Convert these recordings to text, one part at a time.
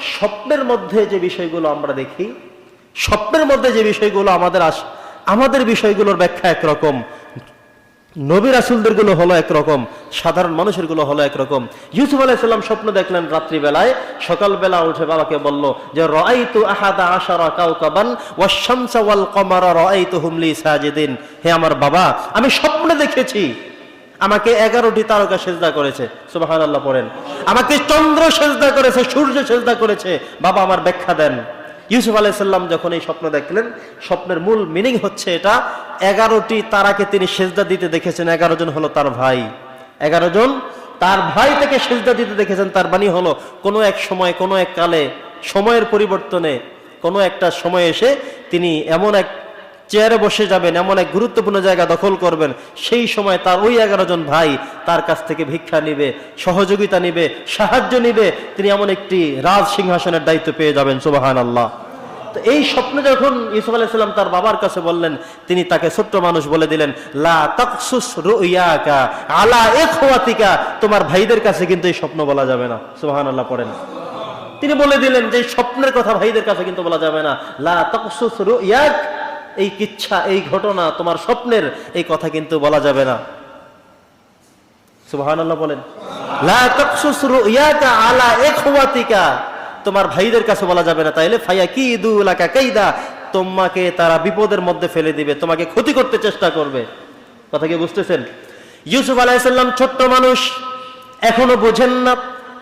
স্বপ্নের মধ্যে যে বিষয়গুলো আমরা দেখি, স্বপ্নের মধ্যে যে বিষয়গুলো আমাদের আস, আমাদের বিষয়গুলোর ব্যাখ্যা একরকম, নবী রাসুলদেরগুলো হলো একরকম, সাধারণ মানুষেরগুলো হলো একরকম। ইউসুফ আলাইসাল্লাম স্বপ্ন দেখলেন রাত্রিবেলায়, সকালবেলা উঠে বাবাকে বলল যে রাইতু আহাদা আশারা কাউকাবান ওয়াশ-শামসা ওয়াল কমারা রাইতু হুমলি সাজিদিন। হে আমার বাবা, আমি স্বপ্নে দেখেছি। আমাকে এগারোটি তারকা সেজদা করেছে সুবাহান আল্লাহ পড়েন। আমাকে চন্দ্র সেজদা করেছে, সূর্য সেজদা করেছে, বাবা আমার ব্যাখ্যা দেন। ইউসুফ আলাইসাল্লাম যখন এই স্বপ্ন দেখলেন, স্বপ্নের মূল মিনিং হচ্ছে এটা, এগারোটি তারাকে তিনি সেজদা দিতে দেখেছেন, এগারো জন হলো তার ভাই। এগারো জন তার ভাই তাকে সেজদা দিতে দেখেছেন, তার বাণী হলো, কোনো এক সময়, কোনো এক কালে, সময়ের পরিবর্তনে, কোনো একটা সময় এসে তিনি এমন এক চেয়ারে বসে যাবেন, এমন এক গুরুত্বপূর্ণ জায়গা দখল করবেন। সেই সময় তার ওই এগারো জন ভাই তার কাছ থেকে ভিক্ষা নিবে, সহযোগিতা নিবে, সাহায্য নিবে। তিনি এমন একটি রাজ সিংহাসনের দায়িত্ব পেয়ে যাবেন সুবাহান আল্লাহ তো এই স্বপ্ন যখন ইউসুফ আলাইসাল্লাম তার বাবার কাছে বললেন, তিনি তাকে ছোট্ট মানুষ বলে দিলেন, লা তাকসুস রুইয়াকা আলা ইখওয়াতিকা। তোমার ভাইদের কাছে কিন্তু এই স্বপ্ন বলা যাবে না, সুবহানাল্লাহ পড়েন। তিনি বলে দিলেন যে স্বপ্নের কথা ভাইদের কাছে কিন্তু বলা যাবে না, লা তাকসুস রুইয়াক এই কিচ্ছা, এই ঘটনা তোমার স্বপ্নের, এই কথা কিন্তু বলা যাবে না। সুবহানাল্লাহ বলেন। তোমার ভাইদের কাছে বলা যাবে না, তাইলে ফাইয়া কি কাইদা। তোমাকে তারা বিপদের মধ্যে ফেলে দিবে, তোমাকে ক্ষতি করতে চেষ্টা করবে। কথা কি বুঝতেছেন? ইউসুফ আলাইসাল্লাম ছোট্ট মানুষ, এখনও বুঝেন না,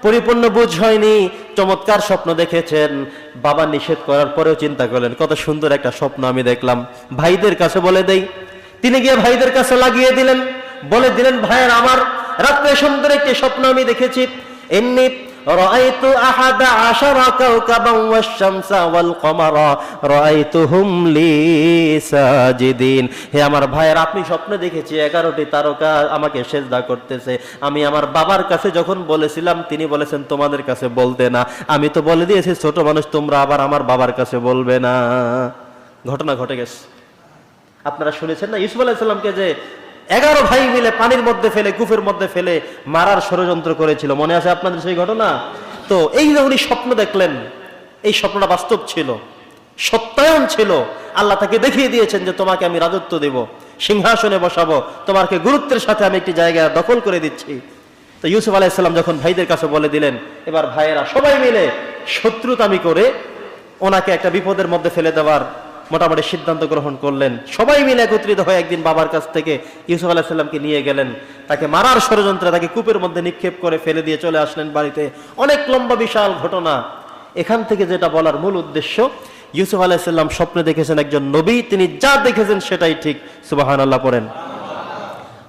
পরিপূর্ণ বুঝ হয়নি, চমৎকার স্বপ্ন দেখেছেন। বাবা নিষেধ করার পরেও চিন্তা করলেন, কত সুন্দর একটা স্বপ্ন আমি দেখলাম। ভাইদের কাছে বলে দেই, তিনি গিয়ে ভাইদের কাছে লাগিয়ে দিলেন। বলে দিলেন, ভাইয়ের আমার, রাত্রে সুন্দর একটি স্বপ্ন আমি দেখেছি। এমনি رأيت أحد عشر كوكبا والشمس والقمر رأيتهم لي ساجدين হে আমার ভাইয়ের আপনি স্বপ্নে দেখেছি এগারোটি তারকা আমাকে সেজদা করতেছে আমি আমার বাবার কাছে যখন বলেছিলাম তিনি বলেছেন তোমাদের কাছে বলতে না আমি তো বলে দিয়েছি ছোট মানুষ তোমরা আবার আমার বাবার কাছে বলবে না ঘটনা ঘটে গেছে আপনারা শুনেছেন না ইসুফ আলাইসাল্লামকে যে এগারো ভাই মিলে পানির মধ্যে ফেলে কুফের মধ্যে ফেলে মারার ষড়যন্ত্র করেছিল। মনে আছে আপনাদের সেই ঘটনা? তো এই যে উনি স্বপ্ন দেখলেন, এই স্বপ্নটা বাস্তব ছিল, সত্যায়ন ছিল। আল্লাহ তাকে দেখিয়ে দিয়েছেন যে তোমাকে আমি রাজত্ব দেব, সিংহাসনে বসাবো, তোমাকে গুরুত্বের সাথে আমি একটি জায়গা দখল করে দিচ্ছি। তো ইউসুফ আলাইসাল্লাম যখন ভাইদের কাছে বলে দিলেন, এবার ভাইয়েরা সবাই মিলে শত্রুতামি করে ওনাকে একটা বিপদের মধ্যে ফেলে দেওয়ার মোটামুটি সিদ্ধান্ত গ্রহণ করলেন। সবাই মিলে একত্রিত হয়ে একদিন বাবার কাছ থেকে ইউসুফ আলাহিসাল্লামকে নিয়ে গেলেন। তাকে মারার ষড়যন্ত্রে তাকে কূপের মধ্যে নিক্ষেপ করে ফেলে দিয়ে চলে আসলেন বাড়িতে। অনেক লম্বা, বিশাল ঘটনা। এখান থেকে যেটা বলার মূল উদ্দেশ্য, ইউসুফ আলাহিসাল্লাম স্বপ্নে দেখেছেন একজন নবী, তিনি যা দেখেছেন সেটাই ঠিক। সুবাহান আল্লাহ পড়েন।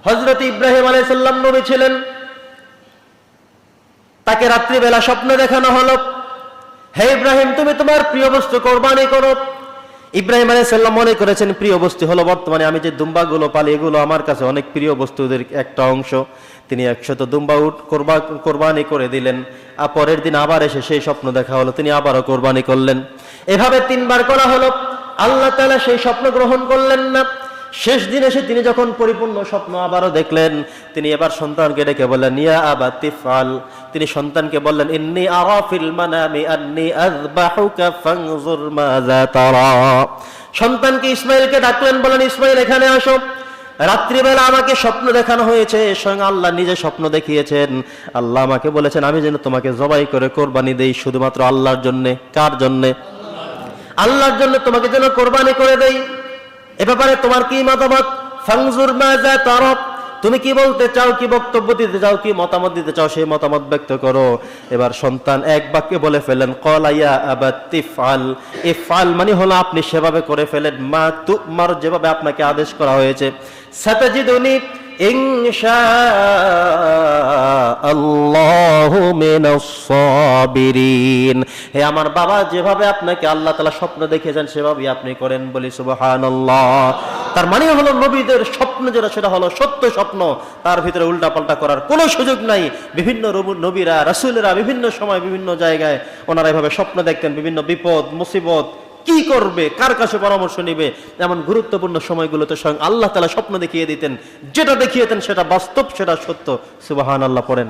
হজরত ইব্রাহিম আলাইসাল্লাম নবী ছিলেন। তাকে রাত্রিবেলা স্বপ্ন দেখানো হলো। হে ইব্রাহিম, তুমি তোমার প্রিয় বস্তু কোরবানি করো। ইব্রাহিম আলাইসাল্লাম মনে করেছেন, প্রিয় বস্তু হলো বর্তমানে আমি যে দুম্বাগুলো পালি, এগুলো আমার কাছে অনেক প্রিয় বস্তুদের একটা অংশ। তিনি একশত দুম্বা উঠ কোরবা, কোরবানি করে দিলেন। আর পরের দিন আবার এসে সেই স্বপ্ন দেখা হলো, তিনি আবারও কোরবানি করলেন। এভাবে তিনবার করা হলো। আল্লাহ তালা সেই স্বপ্ন গ্রহণ করলেন না। শেষ দিন এসে তিনি যখন পরিপূর্ণ স্বপ্ন আবারও দেখলেন, তিনি এবার সন্তানকে ডেকে বললেন নিয়া আবা তিফাল। তিনি সন্তানকে বললেন, ইন্নি আরাফিল মানামি আন্নি আযবাহুকা ফানজুর মাযা তারা। সন্তানকে ইসমাইলকে ডাকলেন বলেন ইসমাইল, এখানে আসো। রাত্রিবেলা আমাকে স্বপ্ন দেখানো হয়েছে, স্বয়ং আল্লাহ নিজে স্বপ্ন দেখিয়েছেন। আল্লাহ আমাকে বলেছেন, আমি যেন তোমাকে জবাই করে কোরবানি দেই শুধুমাত্র আল্লাহর জন্যে। কার জন্যে? আল্লাহর জন্য তোমাকে যেন কোরবানি করে দেই। এ ব্যাপারে তোমার কি মতামত? তুমি কি বলতে চাও, কি বক্তব্য দিতে চাও, কি মতামত দিতে চাও, সেই মতামত ব্যক্ত করো। এবার সন্তান এক বাক্যে বলে ফেলেন কলাইয়া মানে হলো আপনি সেভাবে করে ফেলেন, মা তু মার যেভাবে আপনাকে আদেশ করা হয়েছে। হে আমার বাবা, যেভাবে আপনাকে আল্লাহ তাআলা স্বপ্ন দেখিয়েছেন সেভাবেই আপনি করেন বলি সুবহানাল্লাহ। তার মানে হলো, নবীদের স্বপ্ন যেটা, সেটা হলো সত্য স্বপ্ন। তার ভিতরে উল্টাপাল্টা করার কোনো সুযোগ নাই। বিভিন্ন নবীরা, রাসূলেরা বিভিন্ন সময় বিভিন্ন জায়গায় ওনারা এভাবে স্বপ্ন দেখতেন, বিভিন্ন বিপদ, মুসিবত কি করবে? কার কাছে পরামর্শ নিবে? এমন গুরুত্বপূর্ণ সময়গুলোতে স্বয়ং আল্লাহ তালা স্বপ্ন দেখিয়ে দিতেন। যেটা দেখিয়েতেন সেটা বাস্তব, সেটা সত্য। সুবাহান আল্লাহ পড়েন।